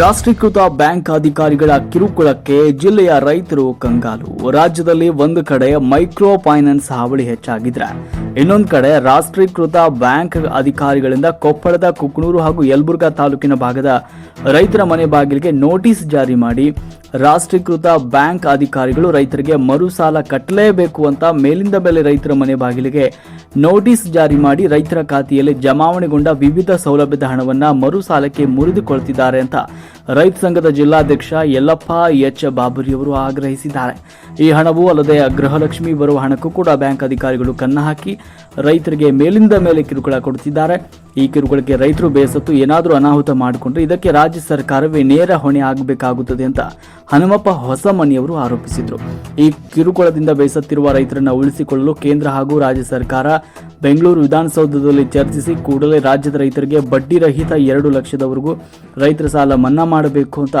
ರಾಷ್ಟ್ರೀಕೃತ ಬ್ಯಾಂಕ್ ಅಧಿಕಾರಿಗಳ ಕಿರುಕುಳಕ್ಕೆ ಜಿಲ್ಲೆಯ ರೈತರು ಕಂಗಾಲು. ರಾಜ್ಯದಲ್ಲಿ ಒಂದು ಕಡೆ ಮೈಕ್ರೋ ಫೈನಾನ್ಸ್ ಹಾವಳಿ ಹೆಚ್ಚಾಗಿದ್ರೆ, ಇನ್ನೊಂದು ಕಡೆ ರಾಷ್ಟ್ರೀಕೃತ ಬ್ಯಾಂಕ್ ಅಧಿಕಾರಿಗಳಿಂದ ಕೊಪ್ಪಳದ ಕುಕ್ನೂರು ಹಾಗೂ ಯಲಬುರ್ಗಾ ತಾಲೂಕಿನ ಭಾಗದ ರೈತರ ಮನೆ ಬಾಗಿಲಿಗೆ ನೋಟಿಸ್ ಜಾರಿ ಮಾಡಿ ರಾಷ್ಟ್ರೀಕೃತ ಬ್ಯಾಂಕ್ ಅಧಿಕಾರಿಗಳು ರೈತರಿಗೆ ಮರು ಸಾಲ ಕಟ್ಟಲೇಬೇಕು ಅಂತ ಮೇಲಿಂದ ಮೇಲೆ ರೈತರ ಮನೆ ಬಾಗಿಲಿಗೆ ನೋಟಿಸ್ ಜಾರಿ ಮಾಡಿ ರೈತರ ಖಾತೆಯಲ್ಲಿ ಜಮಾವಣೆಗೊಂಡ ವಿವಿಧ ಸೌಲಭ್ಯದ ಹಣವನ್ನು ಮರು ಸಾಲಕ್ಕೆ ಮುರಿದುಕೊಳ್ತಿದ್ದಾರೆ ಅಂತ ರೈತ ಸಂಘದ ಜಿಲ್ಲಾಧ್ಯಕ್ಷ ಯಲ್ಲಪ್ಪ ಎಚ್ ಬಾಬುರಿಯವರು ಆಗ್ರಹಿಸಿದ್ದಾರೆ. ಈ ಹಣವು ಅಲ್ಲದೆ ಗೃಹಲಕ್ಷ್ಮಿ ಬರುವ ಹಣಕ್ಕೂ ಕೂಡ ಬ್ಯಾಂಕ್ ಅಧಿಕಾರಿಗಳು ಕನ್ನ ಹಾಕಿ ರೈತರಿಗೆ ಮೇಲಿಂದ ಮೇಲೆ ಕಿರುಕುಳ ಕೊಡುತ್ತಿದ್ದಾರೆ. ಈ ಕಿರುಕುಳಕ್ಕೆ ರೈತರು ಬೇಸತ್ತು ಏನಾದರೂ ಅನಾಹುತ ಮಾಡಿಕೊಂಡ್ರೆ ಇದಕ್ಕೆ ರಾಜ್ಯ ಸರ್ಕಾರವೇ ನೇರ ಹೊಣೆ ಆಗಬೇಕಾಗುತ್ತದೆ ಅಂತ ಹನುಮಪ್ಪ ಹೊಸಮನಿಯವರು ಆರೋಪಿಸಿದರು. ಈ ಕಿರುಕುಳದಿಂದ ಬೇಸತ್ತಿರುವ ರೈತರನ್ನು ಉಳಿಸಿಕೊಳ್ಳಲು ಕೇಂದ್ರ ಹಾಗೂ ರಾಜ್ಯ ಸರ್ಕಾರ ಬೆಂಗಳೂರು ವಿಧಾನಸೌಧದಲ್ಲಿ ಚರ್ಚಿಸಿ ಕೂಡಲೇ ರಾಜ್ಯದ ರೈತರಿಗೆ ಬಡ್ಡಿ ರಹಿತ ಎರಡು ಲಕ್ಷದವರೆಗೂ ರೈತರ ಸಾಲ ಮನ್ನಾ ಮಾಡಬೇಕು ಅಂತ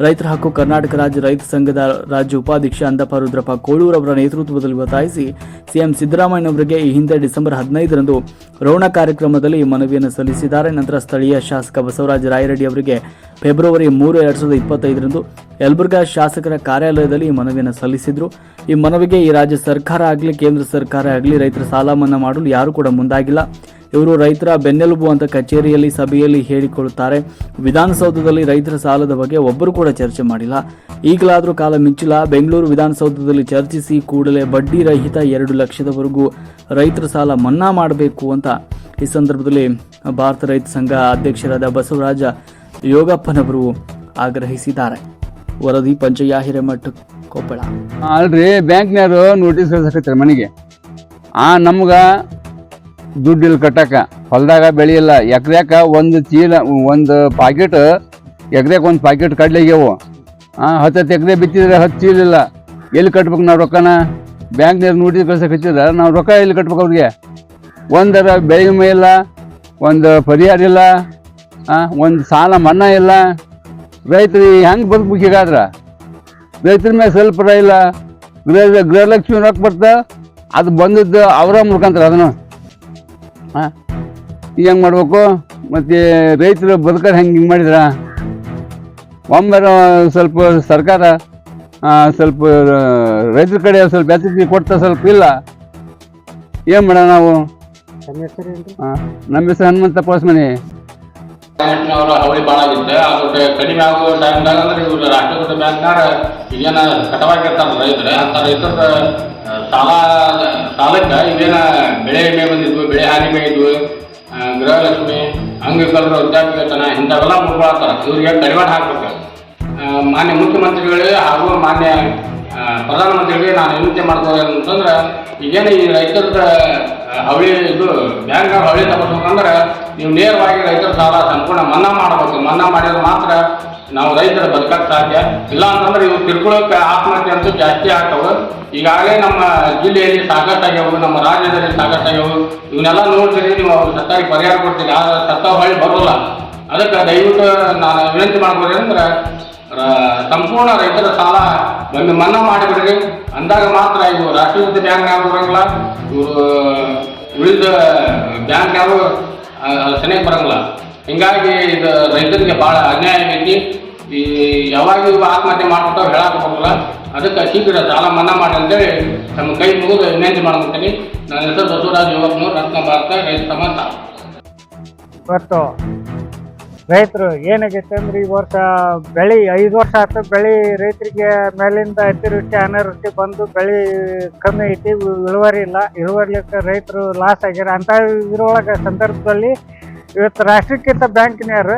ರೈತರ ಹಕ್ಕು ಕರ್ನಾಟಕ ರಾಜ್ಯ ರೈತ ಸಂಘದ ರಾಜ್ಯ ಉಪಾಧ್ಯಕ್ಷ ಅಂದಪ್ಪ ರುದ್ರಪ್ಪ ಕೋಳೂರ್ ಅವರ ನೇತೃತ್ವದಲ್ಲಿ ಒತ್ತಾಯಿಸಿ ಸಿಎಂ ಸಿದ್ದರಾಮಯ್ಯನವರಿಗೆ ಈ ಹಿಂದೆ ಡಿಸೆಂಬರ್ ಹದಿನೈದರಂದು ರೋಣ ಕಾರ್ಯಕ್ರಮದಲ್ಲಿ ಈ ಮನವಿಯನ್ನು ಸಲ್ಲಿಸಿದ್ದಾರೆ. ನಂತರ ಸ್ಥಳೀಯ ಶಾಸಕ ಬಸವರಾಜ ರಾಯರೆಡ್ಡಿ ಅವರಿಗೆ ಫೆಬ್ರವರಿ ಮೂರು, ಎರಡು ಸಾವಿರದ ಇಪ್ಪತ್ತೈದರಂದು ಯಲಬುರ್ಗಾ ಶಾಸಕರ ಕಾರ್ಯಾಲಯದಲ್ಲಿ ಈ ಮನವಿಯನ್ನು ಸಲ್ಲಿಸಿದ್ರು. ಈ ಮನವಿಗೆ ಈ ರಾಜ್ಯ ಸರ್ಕಾರ ಆಗಲಿ, ಕೇಂದ್ರ ಸರ್ಕಾರ ಆಗಲಿ ರೈತರ ಸಾಲ ಮನ್ನಾ ಮಾಡಲು ಯಾರೂ ಕೂಡ ಮುಂದಾಗಿಲ್ಲ. ಇವರು ರೈತರ ಬೆನ್ನೆಲುಬು ಅಂತ ಕಚೇರಿಯಲ್ಲಿ ಸಭೆಯಲ್ಲಿ ಹೇಳಿಕೊಳ್ಳುತ್ತಾರೆ. ವಿಧಾನಸೌಧದಲ್ಲಿ ರೈತರ ಸಾಲದ ಬಗ್ಗೆ ಒಬ್ಬರು ಕೂಡ ಚರ್ಚೆ ಮಾಡಿಲ್ಲ. ಈಗಲಾದರೂ ಕಾಲ ಮಿಂಚಿಲ್ಲ. ಬೆಂಗಳೂರು ವಿಧಾನಸೌಧದಲ್ಲಿ ಚರ್ಚಿಸಿ ಕೂಡಲೇ ಬಡ್ಡಿ ರಹಿತ ಎರಡು ಲಕ್ಷದವರೆಗೂ ರೈತರ ಸಾಲ ಮನ್ನಾ ಮಾಡಬೇಕು ಅಂತ ಈ ಸಂದರ್ಭದಲ್ಲಿ ಭಾರತ ರೈತ ಸಂಘ ಅಧ್ಯಕ್ಷರಾದ ಬಸವರಾಜ ಯೋಗಪ್ಪನವರು ಆಗ್ರಹಿಸಿದ್ದಾರೆ. ವರದಿ ಪಂಚಯ್ಯ ಹಿರೇಮಠ, ಕೊಪ್ಪಳ. ಅಲ್ರಿ, ಬ್ಯಾಂಕ್ನವರು ನೋಟಿಸ್ ಕಳ್ಸಕತ್ತಾರೆ ಮನೆಗೆ. ಆ, ನಮ್ಗೆ ದುಡ್ಡು ಇಲ್ಲಿ ಕಟ್ಟಕ ಹೊಲದಾಗ ಬೆಳೆಯಿಲ್ಲ. ಎಕ್ರ್ಯಾಕ ಒಂದು ಚೀಲ, ಒಂದು ಪಾಕೆಟ್ ಎಕ್ರ್ಯಾಕ ಒಂದು ಪಾಕೆಟ್ ಕಡ್ಲಿಗೆವು ಹತ್ತು ಹತ್ತು ಎಕರೆ ಬಿತ್ತಿದ್ರೆ ಹತ್ತು ಚೀಲ ಇಲ್ಲ. ಎಲ್ಲಿ ಕಟ್ಬೇಕು ನಾವು ರೊಕ್ಕನ? ಬ್ಯಾಂಕ್ನವ್ರು ನೋಟಿಸ್ ಹಚ್ಚಿದ್ರೆ ನಾವು ರೊಕ್ಕ ಎಲ್ಲಿ ಕಟ್ಬೇಕು ಅವ್ರಿಗೆ? ಒಂದರ ಬೆಳೆ ವಿಮೆ ಇಲ್ಲ, ಒಂದು ಪರಿಹಾರ ಇಲ್ಲ ಒಂದು ಸಾಲ ಮನ್ನಾ ಇಲ್ಲ. ರೈತರು ಹೆಂಗೆ ಬದುಕ್ಬೇಕು ಹೀಗಾದ್ರೆ ರೈತರ ಮೇಲೆ ಸ್ವಲ್ಪ ಇಲ್ಲ ಗೃಹ, ಗೃಹಲಕ್ಷ್ಮಿ ರೊಕ್ಕ ಬರ್ತಾ, ಅದು ಬಂದದ್ದು ಅವರ ಮುಖಾಂತರ ಅದನ್ನು. ಹಾಂ ಈಗ ಹೆಂಗೆ ಮಾಡ್ಬೇಕು? ಮತ್ತು ರೈತರು ಬದುಕೋದು ಹೆಂಗೆ ಹಿಂಗೆ ಮಾಡಿದ್ರ? ಒಂಬರ ಸ್ವಲ್ಪ ಸರ್ಕಾರ ಸ್ವಲ್ಪ ರೈತರ ಕಡೆ ಸ್ವಲ್ಪ ಎಚ್ಚರಿಕೆ ಕೊಡ್ತಾ ಸ್ವಲ್ಪ ಇಲ್ಲ. ಏನು ಮಾಡೋಣ ನಾವು? ಹಾಂ ನಮ್ಮ ಹೆಸರು ಹನುಮಂತ ಪೋಸ್ಮನಿ ಅವರ ಅವಳಿ ಭಾಳ ಆಗಿತ್ತು ಅದು ಕಡಿಮೆ ಆಗೋ ಟೈಮ್ದಾಗ ಅಂದ್ರೆ ಇವ್ರು ರಾಷ್ಟ್ರೀಕೃತ ಬ್ಯಾಂಕ್ನಾರ ಈಗೇನ ಕಟವಾಗಿರ್ತಾರ ರೈತರು. ಅಂತ ರೈತರ ಸಾಲ ಸಾಲಕ್ಕೆ ಇವೇನ ಬೆಳೆ ವಿಮೆ ಗೃಹಲಕ್ಷ್ಮಿ ಅಂಗವಿಕಲರು ವೃದ್ಧಾಪ್ಯವೇತನ ಇಂಥವೆಲ್ಲ ಮುಗ್ಕೊಳತ್ತಾರ ಇವರಿಗೆ ಕಡಿವಾಣ ಹಾಕ್ಬೇಕು. ಮಾನ್ಯ ಮುಖ್ಯಮಂತ್ರಿಗಳೇ ಹಾಗೂ ಮಾನ್ಯ ಪ್ರಧಾನಮಂತ್ರಿಗಳಿಗೆ ನಾನು ವಿನಂತಿ ಮಾಡ್ಬೋದು ಅಂತಂದ್ರೆ ಈಗೇನು ಈ ರೈತರದ ಹವಳಿ ಇದು ಬ್ಯಾಂಕ್ ಹವಳಿ ತಗೋಬೇಕಂದ್ರೆ ನೀವು ನೇರವಾಗಿ ರೈತರ ಸಾಲ ಸಂಪೂರ್ಣ ಮನ್ನಾ ಮಾಡಬೇಕು. ಮನ್ನಾ ಮಾಡಿದ್ರೆ ಮಾತ್ರ ನಾವು ರೈತರ ಬದುಕಕ್ಕೆ ಸಾಧ್ಯ. ಇಲ್ಲ ಅಂತಂದ್ರೆ ಇವು ತಿರ್ಕೊಳ್ಳೋಕೆ ಆತ್ಮಹತ್ಯೆ ಅಂತೂ ಜಾಸ್ತಿ ಆಗ್ತವೆ. ಈಗಾಗಲೇ ನಮ್ಮ ಜಿಲ್ಲೆಯಲ್ಲಿ ಸಾಕಷ್ಟಾಗ್ಯವು, ನಮ್ಮ ರಾಜ್ಯದಲ್ಲಿ ಸಾಕಷ್ಟಾಗ್ಯವು. ಇವನ್ನೆಲ್ಲ ನೋಡ್ತೀರಿ, ನೀವು ಸತ್ತಾಗಿ ಪರಿಹಾರ ಕೊಡ್ತೀರಿ. ಆ ಸತ್ತ ಹೊಳ್ಳಿ ಬರೋಲ್ಲ. ಅದಕ್ಕೆ ದಯವಿಟ್ಟು ನಾನು ವಿನಂತಿ ಮಾಡ್ಬೋದು ಅಂದ್ರೆ ಸಂಪೂರ್ಣ ರೈತರ ಸಾಲ ಒಂದು ಮನ್ನಾ ಮಾಡಿಬಿಡ್ರಿ. ಅಂದಾಗ ಮಾತ್ರ ಇವು ರಾಷ್ಟ್ರೀಕೃತ ಬ್ಯಾಂಕ್ನಾಗ ಬರಂಗಿಲ್ಲ. ಇವರು ಉಳಿದ ಬ್ಯಾಂಕ್ನಾಗೂ ಸನಿಯಕ್ಕೆ ಬರಂಗಿಲ್ಲ. ಹಿಂಗಾಗಿ ಇದು ರೈತರಿಗೆ ಭಾಳ ಅನ್ಯಾಯ ಆಗೈತಿ. ಈ ಯಾವಾಗ ಇವು ಆತ್ಮಹತ್ಯೆ ಮಾಡ್ಬಿಟ್ಟು ಹೇಳಕ್ಕೆ ಹೋಗಲ್ಲ ಅದಕ್ಕೆ ಶೀಘ್ರ ಸಾಲ ಮನ್ನಾ ಮಾಡಿ ಅಂತೇಳಿ ನಮ್ಮ ಕೈ ಮುಗಿದು ವಿನಂತಿ ಮಾಡ್ಕೊತೀನಿ. ನನ್ನ ಹೆಸರು ಬಸವರಾಜ್ ಯುವಕನೂರು, ರತ್ನ ಭಾರತ, ರೈತ ಸಮಾಜ ಇವತ್ತು ರೈತರು ಏನಾಗೈತೆ ಅಂದ್ರೆ ಈ ವರ್ಷ ಬೆಳೆ ಐದು ವರ್ಷ ಆಯ್ತು ಬೆಳೆ ರೈತರಿಗೆ ಮೇಲಿಂದ ಅತಿವೃಷ್ಟಿ, ಅನಾವೃಷ್ಟಿ ಬಂದು ಬೆಳೆ ಕಮ್ಮಿ ಐತಿ, ಇಳುವರಿ ಇಲ್ಲ. ಇಳುವರಿಲಿಕ್ಕೆ ರೈತರು ಲಾಸ್ ಆಗ್ಯಾರ ಅಂತ ಇದ್ರೊಳಗೆ ಸಂದರ್ಭದಲ್ಲಿ ಇವತ್ತು ರಾಷ್ಟ್ರೀಕೃತ ಬ್ಯಾಂಕಿನವರು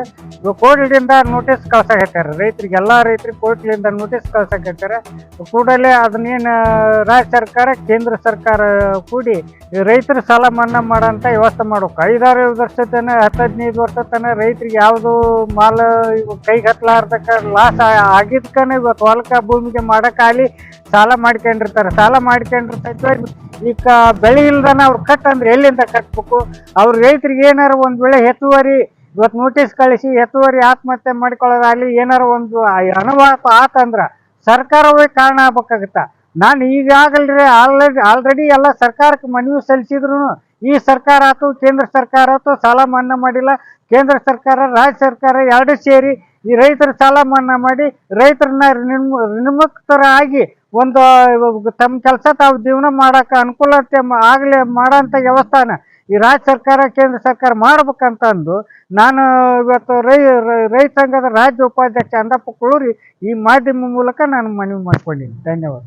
ಕೋರ್ಟ್ಲಿಂದ ನೋಟಿಸ್ ಕಳ್ಸಾಕತ್ತಾರೆ ರೈತರಿಗೆ ಎಲ್ಲ ರೈತರಿಗೆ ಕೋರ್ಟ್ಲಿಂದ ನೋಟಿಸ್ ಕಳ್ಸಾಕತ್ತಾರೆ ಕೂಡಲೇ ಅದನ್ನೇನು, ರಾಜ್ಯ ಸರ್ಕಾರ, ಕೇಂದ್ರ ಸರ್ಕಾರ ಕೂಡಿ ರೈತರು ಸಾಲ ಮನ್ನಾ ಮಾಡೋಂಥ ವ್ಯವಸ್ಥೆ ಮಾಡ್ಬೇಕು. ಐದಾರು ವರ್ಷ ತನಕ ಹತ್ತು ಹದಿನೈದು ವರ್ಷ ತನಕ ರೈತರಿಗೆ ಯಾವುದು ಮಾಲ ಕೈಗೆ ಹತ್ತಲಾರ್ದಕ್ಕ ಲಾಸ್ ಆಗಿದ್ಕನೇ ಇವತ್ತು ಹೊಲಕ್ಕೆ ಭೂಮಿಗೆ ಮಾಡೋಕ್ಕಾಗಲಿ ಸಾಲ ಮಾಡ್ಕೊಂಡಿರ್ತಾರೆ. ಸಾಲ ಮಾಡ್ಕೊಂಡಿರ್ತೈತೆ ಈಗ ಬೆಳೆ ಇಲ್ದನ ಅವ್ರು ಕಟ್ ಅಂದ್ರೆ ಎಲ್ಲಿಂದ ಕಟ್ಬೇಕು? ಅವ್ರ ರೈತರಿಗೆ ಏನಾರು ಒಂದು ವೇಳೆ ಹೆಚ್ಚುವರಿ ಇವತ್ತು ನೋಟಿಸ್ ಕಳಿಸಿ ಹೆಚ್ಚುವರಿ ಆತ್ಮಹತ್ಯೆ ಮಾಡ್ಕೊಳ್ಳೋದಾಗಲಿ ಏನಾರ ಒಂದು ಅನುಭವ ಆತಂದ್ರ ಸರ್ಕಾರವೇ ಕಾರಣ ಆಗ್ಬೇಕಾಗತ್ತ? ನಾನು ಈಗಾಗಲ್ರಿ ಆಲ್ರೆಡಿ ಆಲ್ರೆಡಿ ಎಲ್ಲ ಸರ್ಕಾರಕ್ಕೆ ಮನವಿ ಸಲ್ಲಿಸಿದ್ರು ಈ ಸರ್ಕಾರ ಆಯ್ತು ಕೇಂದ್ರ ಸರ್ಕಾರ ಆಯ್ತು ಸಾಲ ಮನ್ನಾ ಮಾಡಿಲ್ಲ. ಕೇಂದ್ರ ಸರ್ಕಾರ, ರಾಜ್ಯ ಸರ್ಕಾರ ಎರಡೂ ಸೇರಿ ಈ ರೈತರ ಸಾಲ ಮನ್ನಾ ಮಾಡಿ ರೈತರನ್ನ ನಿರ್ಮ ಆಗಿ ಒಂದು ತಮ್ಮ ಕೆಲಸ ತಾವು ಜೀವನ ಮಾಡೋಕೆ ಅನುಕೂಲತೆ ಆಗ್ಲಿ ಮಾಡೋಂಥ ವ್ಯವಸ್ಥಾನ ಈ ರಾಜ್ಯ ಸರ್ಕಾರ, ಕೇಂದ್ರ ಸರ್ಕಾರ ಮಾಡ್ಬೇಕಂತಂದು ನಾನು ಇವತ್ತು ರೈ ರೈತ ಸಂಘದ ರಾಜ್ಯ ಉಪಾಧ್ಯಕ್ಷ ಅಂದಪ್ಪ ಕುಳೂರಿ ಈ ಮಾಧ್ಯಮ ಮೂಲಕ ನಾನು ಮನವಿ ಮಾಡ್ಕೊಂಡಿದ್ದೀನಿ ಧನ್ಯವಾದ.